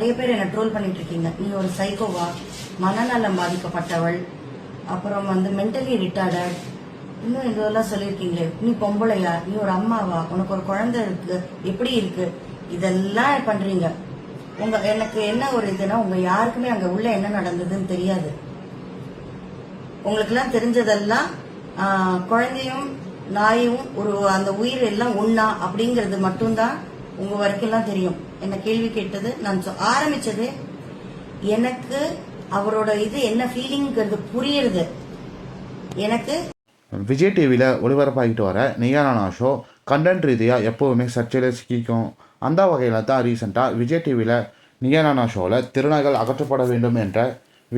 நிறைய பேர் என்ன ட்ரோல் பண்ணிட்டு இருக்கீங்க நீ ஒரு சைக்கோவா மனநலம் பாதிக்கப்பட்டவள். அப்புறம் வந்து மென்டலி ரிட்டார்டட் இன்னும் இதெல்லாம் சொல்லியிருக்கீங்களே. நீ பொம்பளையா? நீ ஒரு அம்மாவா? உனக்கு ஒரு குழந்தை இருக்கு. எப்படி இருக்கு? இதெல்லாம் பண்றீங்க. உங்க எனக்கு என்ன ஒரு இதுனா உங்க யாருக்குமே அங்க உள்ள என்ன நடந்ததுன்னு தெரியாது. உங்களுக்கெல்லாம் தெரிஞ்சதெல்லாம் குழந்தையும் நாயும் ஒரு அந்த உயிர் எல்லாம் ஒண்ணா அப்படிங்கிறது மட்டும்தான் உங்க வரைக்கும் எல்லாம் தெரியும். என்ன கேள்வி கேட்டது? நான் ஆரம்பிச்சது எனக்கு அவரோட இது என்ன ஃபீலிங்கிறது புரியுறது. எனக்கு விஜய் டிவியில் ஒளிபரப்பாகிட்டு வர நியானானா ஷோ கண்டென்ட் ரீதியாக எப்போவுமே சர்ச்சையில் சிக்கிக்கும். அந்த வகையில் தான் ரீசெண்டாக விஜய் டிவியில் நியானானா ஷோவில் திருநாய்கள் அகற்றப்பட வேண்டும் என்ற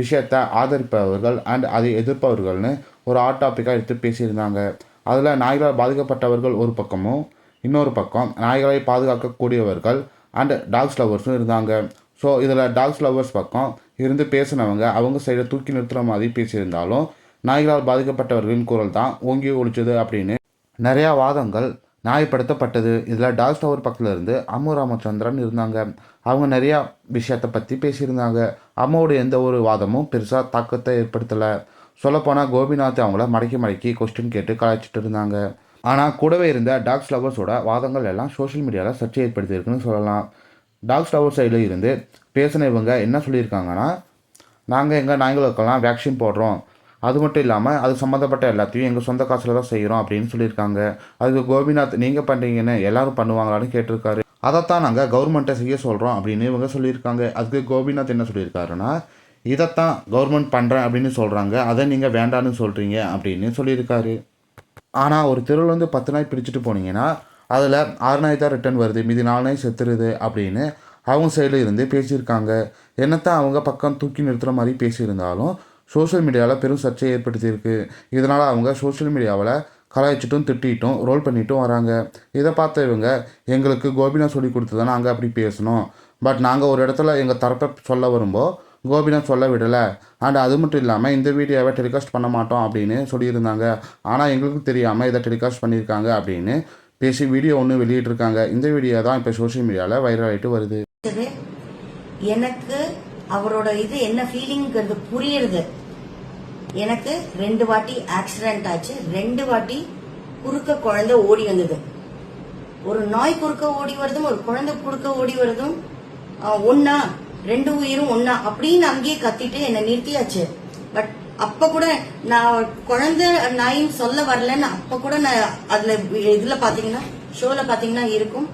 விஷயத்தை ஆதரிப்பவர்கள் அண்ட் அதை எதிர்ப்பவர்கள்னு ஒரு ஹாட் டாப்பிக்காக எடுத்து பேசியிருந்தாங்க. அதில் நாய்களால் பாதிக்கப்பட்டவர்கள் ஒரு பக்கமும் இன்னொரு பக்கம் நாய்களை பாதுகாக்கக்கூடியவர்கள் அண்ட் டாக்ஸ் லவர்ஸும் இருந்தாங்க. ஸோ இதில் டாக்ஸ் லவர்ஸ் பக்கம் இருந்து பேசினவங்க அவங்க சைடை தூக்கி நிறுத்துகிற மாதிரி பேசியிருந்தாலும் நாய்களால் பாதிக்கப்பட்டவர்களின் குரல் தான் ஓங்கி ஒழிச்சது அப்படின்னு நிறையா வாதங்கள் நியாயப்படுத்தப்பட்டது. இதில் டாக்ஸ் லவர் பக்கத்தில் இருந்து அம்மு ராமச்சந்திரன் இருந்தாங்க. அவங்க நிறையா விஷயத்தை பற்றி பேசியிருந்தாங்க. அம்மாவோட எந்த ஒரு வாதமும் பெருசாக தாக்கத்தை ஏற்படுத்தலை. சொல்லப்போனால் கோபிநாத் அவங்கள மடக்கி மடக்கி கொஸ்டின் கேட்டு கலாய்ச்சிட்டு இருந்தாங்க. ஆனால் கூடவே இருந்த டாக்ஸ் லவர்ஸோட வாதங்கள் எல்லாம் சோஷியல் மீடியாவில் சர்ச்சை ஏற்படுத்தியிருக்குன்னு சொல்லலாம். டாக்ஸ் லவர் சைடில் இருந்து பேசின இவங்க என்ன சொல்லியிருக்காங்கன்னா நாங்கள் எங்கள் நாய்களுக்கெல்லாம் வேக்சின் போடுறோம். அது மட்டும் இல்லாமல் அது சம்மந்தப்பட்ட எல்லாத்தையும் எங்கள் சொந்த காசில் தான் செய்கிறோம் அப்படின்னு சொல்லியிருக்காங்க. அதுக்கு கோபிநாத் நீங்கள் பண்ணுறீங்கன்னு எல்லாரும் பண்ணுவாங்களான்னு கேட்டிருக்காரு. அதைத்தான் நாங்கள் கவர்மெண்ட்டை செய்ய சொல்கிறோம் அப்படின்னு இவங்க சொல்லியிருக்காங்க. அதுக்கு கோபிநாத் என்ன சொல்லியிருக்காருன்னா இதைத்தான் கவர்மெண்ட் பண்ணுறேன் அப்படின்னு சொல்கிறாங்க அதை நீங்கள் வேண்டான்னு சொல்கிறீங்க அப்படின்னு சொல்லியிருக்காரு. ஆனால் ஒரு தெருவில் வந்து பத்து நாய் பிரிச்சுட்டு போனீங்கன்னா அதில் ஆறு நாய் தான் ரிட்டர்ன் வருது. மீதி நாலு நாய் செத்துருது அப்படின்னு அவங்க சைடில் இருந்து பேசியிருக்காங்க. என்னத்தான் அவங்க பக்கம் தூக்கி நிறுத்துகிற மாதிரி பேசியிருந்தாலும் சோஷியல் மீடியாவில் பெரும் சர்ச்சை ஏற்படுத்தியிருக்கு இதனால் அவங்க சோஷியல் மீடியாவில் கலாய்ச்சிட்டும் திட்டிட்டும் ரோல் பண்ணிட்டும் வராங்க. இதை பார்த்த இவங்க எங்களுக்கு கோபிநாத் சொல்லி கொடுத்து நாங்கள் அப்படி பேசணும். பட் நாங்கள் ஒரு இடத்துல எங்கள் தரப்பை சொல்ல வரும்போது கோபிநாத் சொல்ல விடலை. அண்ட் அது மட்டும் இல்லாமல் இந்த வீடியோவை டெலிகாஸ்ட் பண்ண மாட்டோம் அப்படின்னு சொல்லியிருந்தாங்க. ஆனால் எங்களுக்கு தெரியாமல் இதை டெலிகாஸ்ட் பண்ணியிருக்காங்க அப்படின்னு பேசி வீடியோ ஒன்று வெளியிட்டிருக்காங்க. இந்த வீடியோ தான் இப்போ சோஷியல் மீடியாவில் வைரல் ஆகிட்டு வருது. எனக்கு அவரோட இது என்ன ஃபீலிங்கிறது புரியுறது. எனக்கு ரெண்டு வாட்டி ஆக்சிடென்ட் ஆச்சு. ரெண்டு வாட்டி குறுக்க குழந்தை ஓடி வந்தது. ஒரு நாய் குறுக்க ஓடி வருதும் ஒரு குழந்தை குறுக்க ஓடி வருதும் ஒன்னா ரெண்டு உயிரும் ஒன்னா அப்படின்னு அங்கேயே கத்திட்டு என்னை நிறுத்தியாச்சு. பட் அப்ப கூட நான் குழந்தை நாயும் சொல்ல வரலன்னு அப்ப கூட நான் அதுல இதுல பாத்தீங்கன்னா ஷோல பாத்தீங்கன்னா இருக்கும்.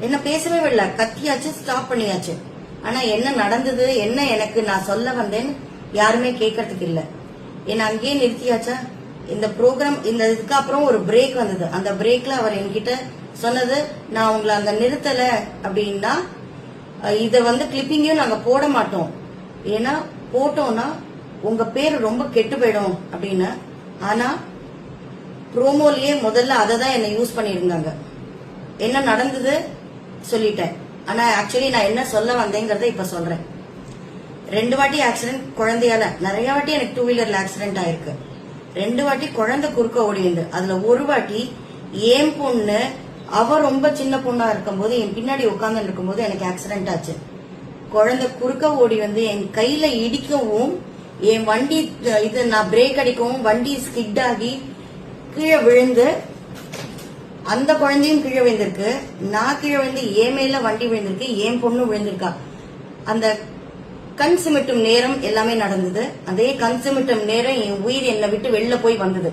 என்ன பேசவே விடல கத்தியாச்சு ஸ்டாப் பண்ணியாச்சு. ஆனா என்ன நடந்தது என்ன எனக்கு நான் சொல்ல வந்தேன்னு யாருமே கேட்கறதுக்கு இல்ல. என்ன அங்கேயே நிறுத்தியாச்சா? இந்த ப்ரோக்ராம் இந்த இதுக்கு அப்புறம் ஒரு பிரேக் வந்தது. அந்த பிரேக்ல அவர் என்கிட்ட சொன்னது நான் உங்களை அங்க நிறுத்தல அப்படின்னா இத வந்து கிளிப்பிங்கையும் நாங்க போட மாட்டோம். ஏன்னா போட்டோம்னா உங்க பேர் ரொம்ப கெட்டு போயிடும் அப்படின்னு. ஆனா ப்ரோமோலயே முதல்ல அதை தான் என்ன யூஸ் பண்ணியிருந்தாங்க. என்ன நடந்தது சொல்லிட்டேன். ஆனா ஆக்சுவலி நான் என்ன சொல்ல வந்தேங்கிறத இப்ப சொல்றேன். ரெண்டு வாட்டி ஆக்சிடென்ட் குழந்தையால. நிறைய வாட்டி எனக்கு டூ வீலர்ல ஆக்சிடென்ட் ஆயிருக்கு. ரெண்டு வாட்டி குழந்தை குறுக்க ஓடிந்து அதுல ஒரு வாட்டி ஏன் பொண்ணு அவ ரொம்ப சின்ன பொண்ணா இருக்கும்போது என் பின்னாடி உட்கார்ந்து இருக்கும்போது எனக்கு ஆக்சிடென்ட் ஆச்சு. குழந்தை குறுக்க ஓடி வந்து என் கையில இடிக்கவும் என் வண்டி இது நான் பிரேக் அடிக்கவும் வண்டி ஸ்கிட் ஆகி கீழே விழுந்து அந்த குழந்தையும் கீழே விழுந்திருக்கு. நான் கீழே விழுந்து என் மேல வண்டி விழுந்திருக்கு என் பொண்ணு விழுந்திருக்கா. அந்த கண் சிமிட்டும் நேரம் எல்லாமே நடந்தது. அதே கண் சிமிட்டும் நேரம் என் உயிர் என்னை விட்டு வெளில போய் வந்தது.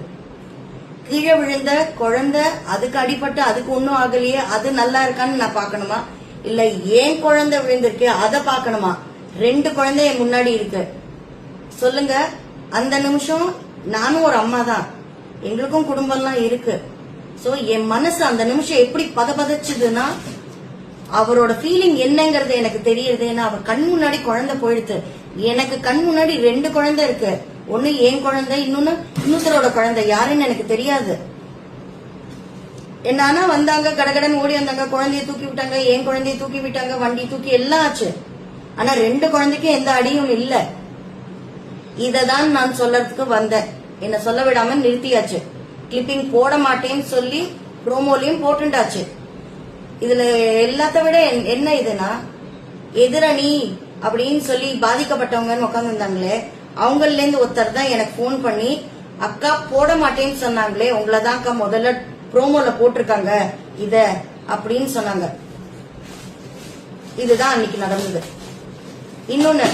கீழே விழுந்த குழந்தை அதுக்கு அடிபட்டு அதுக்கு ஒன்னும் ஆகலையே அது நல்லா இருக்கான்னு நான் பார்க்கணுமா? இல்ல ஏன் குழந்தை விழுந்திருக்கு அதை பார்க்கணுமா? ரெண்டு குழந்தை என் முன்னாடி இருக்கு. சொல்லுங்க. அந்த நிமிஷம் நானும் ஒரு அம்மா தான். எங்களுக்கும் குடும்பம்லாம் இருக்கு. சோ என் மனசு அந்த நிமிஷம் எப்படி பதபதச்சுதுன்னா அவரோட ஃபீலிங் என்னங்கறது எனக்கு தெரியுது. ஏன்னா அவர் கண் முன்னாடி குழந்தை போயிடுது. எனக்கு கண் முன்னாடி ரெண்டு குழந்தை இருக்கு. ஒண்ணு என் குழந்தை இன்னொன்னு இன்னொருத்தரோட குழந்தை. யாருன்னு எனக்கு தெரியாது. என்ன வந்தாங்க கடகடன் ஓடி வந்தாங்க குழந்தைய தூக்கி விட்டாங்க என் குழந்தைய தூக்கி விட்டாங்க வண்டி தூக்கி எல்லாம் ஆச்சு. ஆனா ரெண்டு குழந்தைக்கும் எந்த அடியும் இல்ல. இததான் நான் சொல்லறதுக்கு வந்தேன். என்ன சொல்ல விடாம நிறுத்தியாச்சு. கிளிப்பிங் போட மாட்டேன்னு சொல்லி ப்ரோமோலையும் போட்டுண்டாச்சு. இதுல எல்லாத்த விட என்- என்ன இதுனா எதிரணி அப்படின்னு சொல்லி பாதிக்கப்பட்டவங்கன்னு உட்காந்துருந்தாங்களே அவங்கள்லேருந்து ஒருத்தர் தான் எனக்கு ஃபோன் பண்ணி அக்கா போட மாட்டேன்னு சொன்னாங்களே உங்களை தான் அக்கா முதல்ல ப்ரோமோல போட்டிருக்காங்க இத அப்படின்னு சொன்னாங்க. இதுதான் அன்னைக்கு நடந்தது. இன்னொன்னு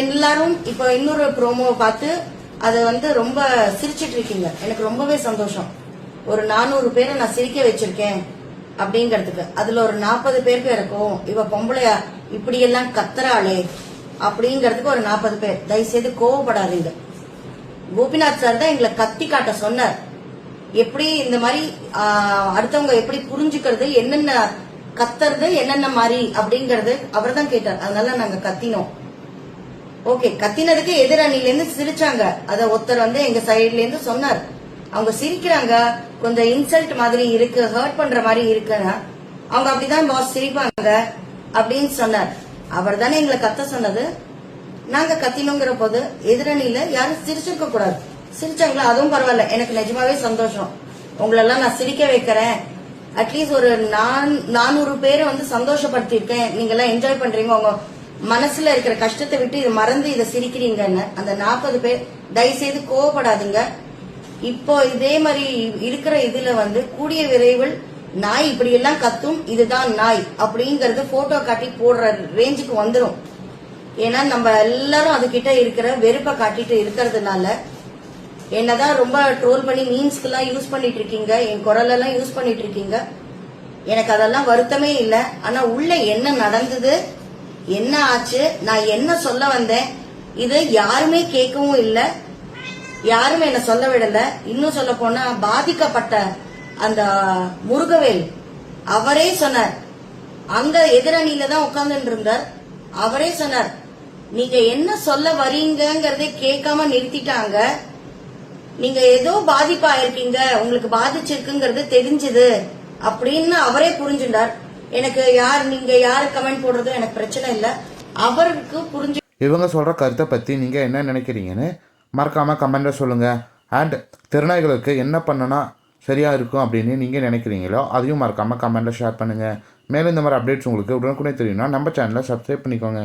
எல்லாரும் இப்ப இன்னொரு ப்ரோமோவை பார்த்து அதை வந்து ரொம்ப சிரிச்சிட்டு இருக்கீங்க. எனக்கு ரொம்பவே சந்தோஷம். ஒரு நானூறு பேரை நான் சிரிக்க வச்சிருக்கேன் அப்படிங்கறதுக்கு. அதுல ஒரு நாற்பது பேருக்கு இருக்கும் இவ பொம்பளையா இப்படி எல்லாம் கத்துறாளே அப்படிங்கறதுக்கு ஒரு நாற்பது பேர். தயவுசெய்து கோவப்படாதீங்க. கோபிநாத் சார் தான் எங்களை கத்தி காட்ட சொன்னார். எப்படி இந்த மாதிரி அடுத்தவங்க எப்படி புரிஞ்சுக்கிறது என்னென்ன கத்துறது என்னென்ன மாதிரி அப்படிங்கறது அவர் தான் கேட்டார். அதனால நாங்க கத்தினோம். ஓகே கத்தினதுக்கு எதிரணில இருந்து சிரிச்சாங்க. அத ஒருத்தர் வந்து எங்க சைட்ல இருந்து சொன்னார். அவங்க சிரிக்கிறாங்க. கொஞ்சம் இன்சல்ட் மாதிரி இருக்கு ஹர்ட் பண்ற மாதிரி இருக்குன்னா அவங்க அப்படிதான் பாஸ் சிரிப்பாங்க அப்படின்னு சொன்னார். அவர் தானே எங்களை கத்த சொன்னது? நாங்க கத்தினோங்கிற போது எதிரணியில யாரும் சிரிச்சிருக்க கூடாது. சிரிச்சாங்களா? அதுவும் பரவாயில்ல. எனக்கு நிஜமாவே சந்தோஷம். உங்களெல்லாம் நான் சிரிக்க வைக்கிறேன். அட்லீஸ்ட் ஒரு நான் நானூறு பேரை வந்து சந்தோஷப்படுத்திருக்கேன் நீங்க எல்லாம் என்ஜாய் பண்றீங்க. உங்க மனசுல இருக்கிற கஷ்டத்தை விட்டு இதை மறந்து இதை சிரிக்கிறீங்கன்னு அந்த நாற்பது பேர் தயவுசெய்து கோவப்படாதீங்க. இப்போ இதே மாதிரி இருக்கிற இதுல வந்து கூடிய விரைவில் நாய் இப்படி எல்லாம் கத்தும் இதுதான் நாய் அப்படிங்கறது போட்டோ காட்டி போடுற ரேஞ்சுக்கு வந்துடும் ஏன்னா நம்ம எல்லாரும் அதுகிட்ட இருக்கிற வெறுப்பை காட்டிட்டு இருக்கிறதுனால என்னதான் ரொம்ப ட்ரோல் பண்ணி மீன்ஸ்க்கு எல்லாம் யூஸ் பண்ணிட்டு இருக்கீங்க என் குரல் எல்லாம் யூஸ் பண்ணிட்டு இருக்கீங்க எனக்கு அதெல்லாம் வருத்தமே இல்ல. ஆனா உள்ள என்ன நடந்தது என்ன ஆச்சு நான் என்ன சொல்ல வந்தேன் இது யாருமே கேட்கவும் இல்ல. யாருமே என்ன சொல்ல விடல. இன்னும் சொல்ல போனா பாதிக்கப்பட்ட அந்த முருகவேல் அவரே சொன்னார். அங்க எதிரணியில தான் உட்கார்ந்து இருந்தார் அவரே சொன்னார் நீங்க என்ன சொல்ல வரீங்கங்கறதே கேட்காம நிறுத்திட்டாங்க. நீங்க ஏதோ பாதிப்பா இருக்கீங்க உங்களுக்கு பாதிச்சிருக்குங்கிறது தெரிஞ்சது அப்படின்னு அவரே புரிஞ்சுட்டார். எனக்கு யார் நீங்க யாரு கமெண்ட் போடுறதும் எனக்கு பிரச்சனை இல்ல. அவருக்கு புரிஞ்சு இவங்க சொல்கிற கருத்தை பற்றி நீங்கள் என்ன நினைக்கிறீங்கன்னு மறக்காமல் கமெண்ட்டை சொல்லுங்கள் அண்ட் திருநாய்களுக்கு என்ன பண்ணுனா சரியாக இருக்கும் அப்படின்னு நீங்கள் நினைக்கிறீங்களோ அதையும் மறக்காமல் கமெண்ட்டில் ஷேர் பண்ணுங்கள் மேலும் இந்த மாதிரி அப்டேட்ஸ் உங்களுக்கு உடனுக்குடனே தெரியும்னா நம்ம சேனலை சப்ஸ்கிரைப் பண்ணிக்கோங்க.